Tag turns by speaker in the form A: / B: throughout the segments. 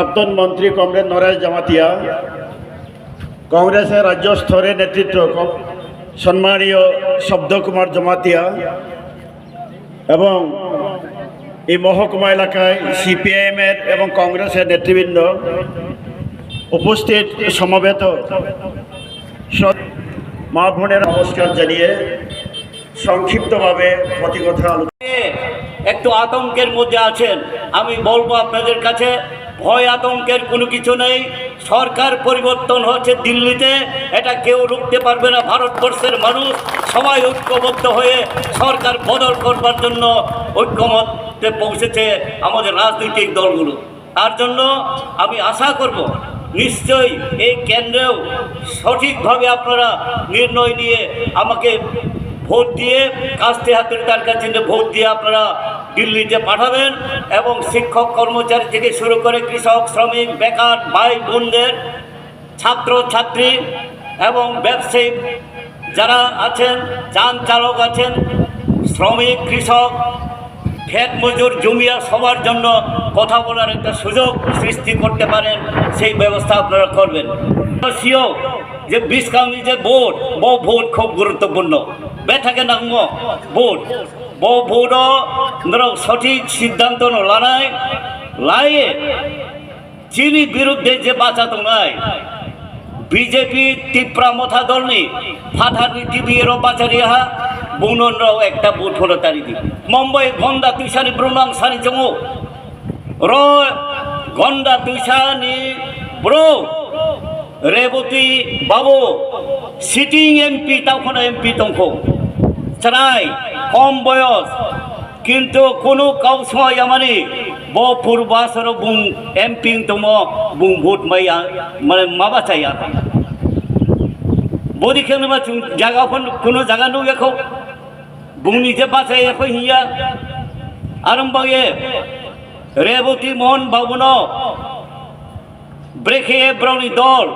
A: প্রাক্তন মন্ত্রী কমরেড নরেশ জামাতিয়া, কংগ্রেসের রাজ্য স্তরের নেতৃত্ব সম্মানীয় শব্দকুমার জমাতিয়া এবং এই মহকুমা এলাকায় সিপিআইএমের এবং কংগ্রেসের নেতৃবৃন্দ উপস্থিত সমবেত মা বোনের নমস্কার জানিয়ে সংক্ষিপ্তভাবে প্রতিকথা
B: একটু আতঙ্কের মধ্যে আছেন। আমি বলব আপনাদের কাছে ভয় আতঙ্কের কোনো কিছু নেই। সরকার পরিবর্তন হচ্ছে দিল্লিতে। এটা কেউ রুখতে পারবে না। ভারতবর্ষের মানুষ সবাই ঐক্যবদ্ধ হয়ে সরকার বদল করবার জন্য ঐক্যমতে পৌঁছেছে আমাদের রাজনৈতিক দলগুলো। তার জন্য আমি আশা করব, নিশ্চয়ই এই কেন্দ্রেও সঠিকভাবে আপনারা নির্ণয় নিয়ে আমাকে ভোট দিয়ে, কাস্তে হাতের তার কাছে ভোট দিয়ে আপনারা দিল্লিতে পাঠাবেন এবং শিক্ষক কর্মচারী থেকে শুরু করে কৃষক, শ্রমিক, বেকার, ভাই বোনদের, ছাত্র, ছাত্রী এবং ব্যবসায়ী যারা আছেন, যান চালক আছেন, শ্রমিক, কৃষক ক্ষেত মজুর, জমিয়া সবার জন্য কথা বলার একটা সুযোগ সৃষ্টি করতে পারেন, সেই ব্যবস্থা আপনারা করবেন। সিও যে বিশকাউনি যে ভোট, বউ ভোট খুব গুরুত্বপূর্ণ। বেঠাকে নাঙ্গ ভোট। বউ ভোট সঠিক সিদ্ধান্ত লড়াই লাইয়ে চিনি বিরুদ্ধে যে বাঁচাতো নাই, বিজেপি তীব্রা মথা দলনি ফাথার টিভিরও বাচারিয়া বুননরাও একটা বুট হলো তারি দি মুম্বাই গন্ডা তুইসানি ব্রুনাং সানি জমো। র গন্ডা তুইসানি ব্রো। রেবতী বাবু সিটিং এমপি তখন এমপি তংখ চাই কম বয়স, কিন্তু কোনো কাউ সময় মানে ব পূর্বাসর বুং এমপি তম বুং ভোট মাইয়া মানে মাবা চাইয়া। বদি খেলে জায়গা কোনো জায়গা নো এখন বুংনি যে বাঁচাই এখন হিয়া। আরম্ভে রেবতী মোহন বাবুন ব্রেকে ব্রাউনি দল,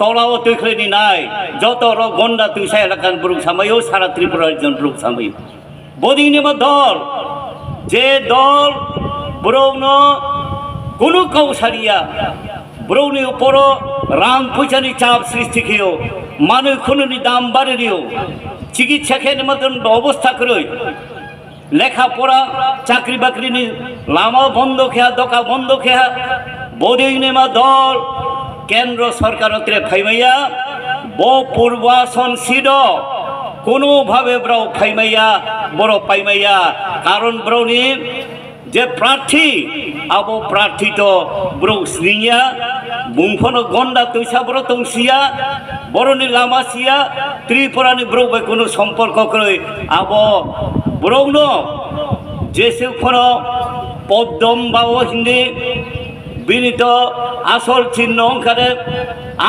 B: তলাও তৈখলেনি নাই। যত গন্ডা তুইসা এলাকান ব্রুক সামাইও, সারা ত্রিপুরার জন ব্রুক সামাই বদিনিম দল, যে দল ব্রৌন কোনো কৌশারিয়া, ব্রৌনি উপর রাম পয়সানি চাপ সৃষ্টি খেয়েও মানুষ খুনুনি দাম বাড়ে দিও চিকিৎসা খেয়ে মতন অবস্থা করে লেখাপড়া, চাকরি বাকরি নি লামা বন্ধ খেয়া, দোকা বন্ধ খেয়া বোধিং নেমা দল কেন্দ্র সরকারত্রে ফাইমাইয়া ব পূর্বাসন সিড কোনোভাবে ব্রৌ ফাইমাইয়া বড় পাইমাইয়া। কারণ ব্রৌনি যে প্রার্থী, আবো প্রার্থী তো ব্রৌ স্নিয়া বুংফনো গন্ডা তৈসা বড় তংসিয়া বড়নি লামাসিয়া ত্রিপুরানি ব্রৌ বে কোনো সম্পর্ক করে আবো ব্রৌন যে সেখন পদ্মম বাবু হিন্দি বিনীত আসল চিহ্ন ওখানে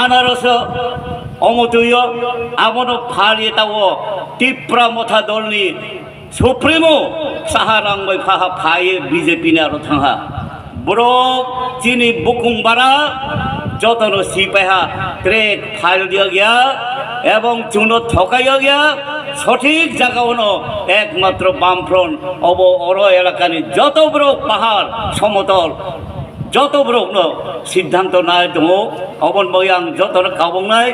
B: আনারস, অমতুয়, আমন ফাড়িয়ে তাও টিপ্রা মথা দলনি। সুপ্রিমো সাহা রাংবাই ফাহা ফায়ে বিজেপি নে আরও থাহা। বড় চিনি বুকুং বারা যতন সিপাহা ট্রেক ফাইল দিয়া গিয়া, এবং চুন ঠকাইয়া গিয়া, সঠিক জায়গা হলো একমাত্র বামফ্রন্ট, অব অর এলাকানি যত বড় পাহাড়, সমতল যত বড় সিদ্ধান্ত নাই তো অবন বয়াং যত কাবং নাই।